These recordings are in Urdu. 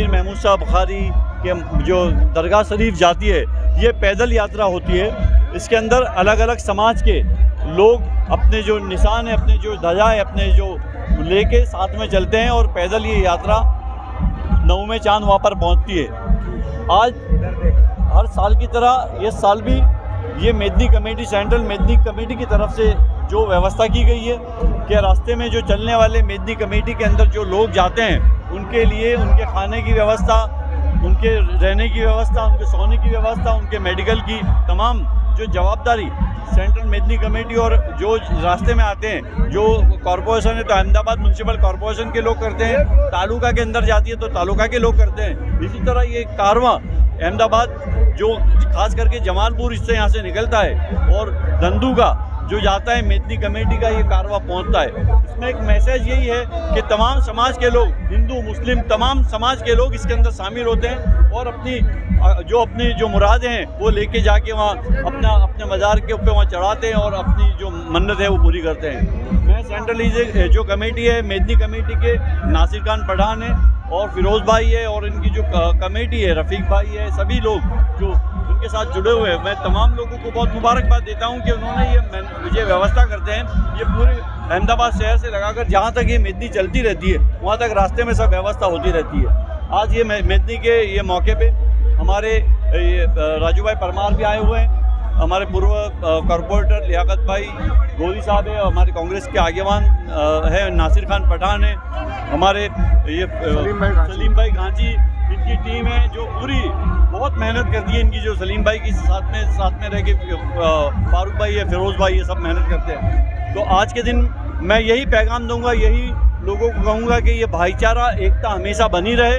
موسا بخاری کے جو درگاہ شریف جاتی ہے، یہ پیدل یاترا ہوتی ہے۔ اس کے اندر الگ الگ سماج کے لوگ اپنے جو نشان ہے اپنے جو دھجا ہے اپنے جو لے کے ساتھ میں چلتے ہیں اور پیدل یہ یاترا نویں چاند وہاں پر پہنچتی ہے۔ آج ہر سال کی طرح، یہ سال بھی یہ میدنی کمیٹی، سینٹرل میدنی کمیٹی کی طرف سے جو ویوستھا کی گئی ہے کہ راستے میں جو چلنے والے میدنی کمیٹی کے اندر جو لوگ جاتے ہیں، ان کے لیے ان کے کھانے کی ویوستھا، ان کے رہنے کی ویوستھا، ان کے سونے کی ویوستھا، ان کے میڈیکل کی تمام جو جوابداری سینٹرل میدنی کمیٹی اور جو راستے میں آتے ہیں، جو کارپوریشن ہے تو احمد آباد میونسپل کارپوریشن کے لوگ کرتے ہیں، تعلقہ کے اندر جاتی ہے تو تعلقہ کے لوگ کرتے ہیں۔ اسی طرح یہ کارواں احمد آباد جو خاص کر کے جمال پور اس سے یہاں سے نکلتا ہے اور دندو کا جو جاتا ہے میتنی کمیٹی کا یہ کارواں پہنچتا ہے۔ اس میں ایک میسیج یہی ہے کہ تمام سماج کے لوگ، ہندو، مسلم، تمام سماج کے لوگ اس کے اندر شامل ہوتے ہیں اور اپنی جو اپنی جو مرادیں ہیں، وہ لے کے جا کے وہاں اپنا اپنے مزار کے اوپر وہاں چڑھاتے ہیں اور اپنی جو منت ہے وہ پوری کرتے ہیں۔ میں سینٹرل جو کمیٹی ہے، میدنی کمیٹی کے ناصر خان پٹھان ہیں اور فیروز بھائی ہے اور ان کی جو کمیٹی ہے، رفیق بھائی ہے سبھی لوگ جو ان کے ساتھ جڑے ہوئے ہیں۔ میں تمام لوگوں کو بہت مبارکباد دیتا ہوں کہ انہوں نے یہ یہ ویوستھا کرتے ہیں۔ یہ پورے احمد آباد شہر سے لگا کر جہاں تک یہ میدنی چلتی رہتی ہے، وہاں تک راستے میں سب ویوستھا ہوتی رہتی ہے۔ آج یہ میدنی کے یہ موقع پہ ہمارے راجو بھائی پرمار بھی آئے ہوئے ہیں ہمارے پورو کارپوریٹر لیاقت بھائی گوری صاحب ہے ہمارے کانگریس کے آگےوان ہے ناصر خان پٹھان ہے ہمارے یہ سلیم بھائی گھانچی۔ ان کی ٹیم ہے جو پوری بہت محنت کرتی ہے ان کی جو سلیم بھائی کی ساتھ میں ساتھ میں رہ کے فاروق بھائی ہے فیروز بھائی یہ سب محنت کرتے ہیں۔ تو آج کے دن میں یہی پیغام دوں گا یہی لوگوں کو کہوں گا کہ یہ بھائی چارہ ایکتا ہمیشہ بنی رہے۔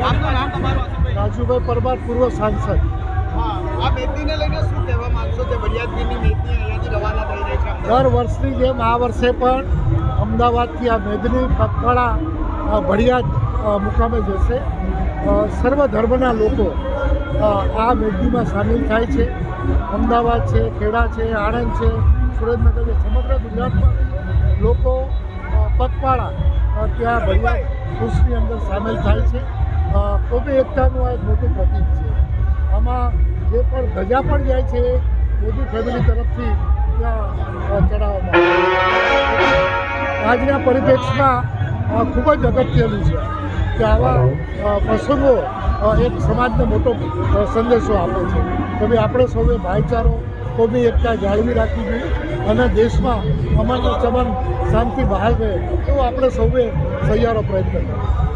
આપનું નામ તમારું રાજુભાઈ પરમાર પૂર્વ સાંસદ હા આ મેદનીને લઈને શું કહેવા માંગશો કે વડિયાદગીરની મેદની રવાના દર વર્ષની જેમ આ વર્ષે પણ અમદાવાદથી આ મેદની પગપાળા ભડિયાદ મુકામે જશે સર્વ ધર્મના લોકો આ મેદનીમાં સામેલ થાય છે અમદાવાદ છે ખેડા છે આણંદ છે સુરેન્દ્રનગર સમગ્ર ગુજરાતમાં લોકો પગપાળા ત્યાં ભગવાન કુશની અંદર સામેલ થાય છે. અ, એકતાનું આ એક મોટું પ્રતીક છે. આમાં જે પણ ધજા પણ જાય છે મોદી ફેમિલી તરફથી ત્યાં ચડાવવામાં આવે છે. આજના પરિપ્રેક્ષમાં ખૂબ જ અગત્યનું છે કે આવા પ્રસંગો એક સમાજને મોટો સંદેશો આપે છે. કે ભાઈ આપણે સૌએ ભાઈચારો કોમી એકતા જાળવી રાખવી જોઈએ. અને દેશમાં અમન ચમન શાંતિ બહાર રહે એવો આપણે સૌએ સહિયારો પ્રયત્ન કરવો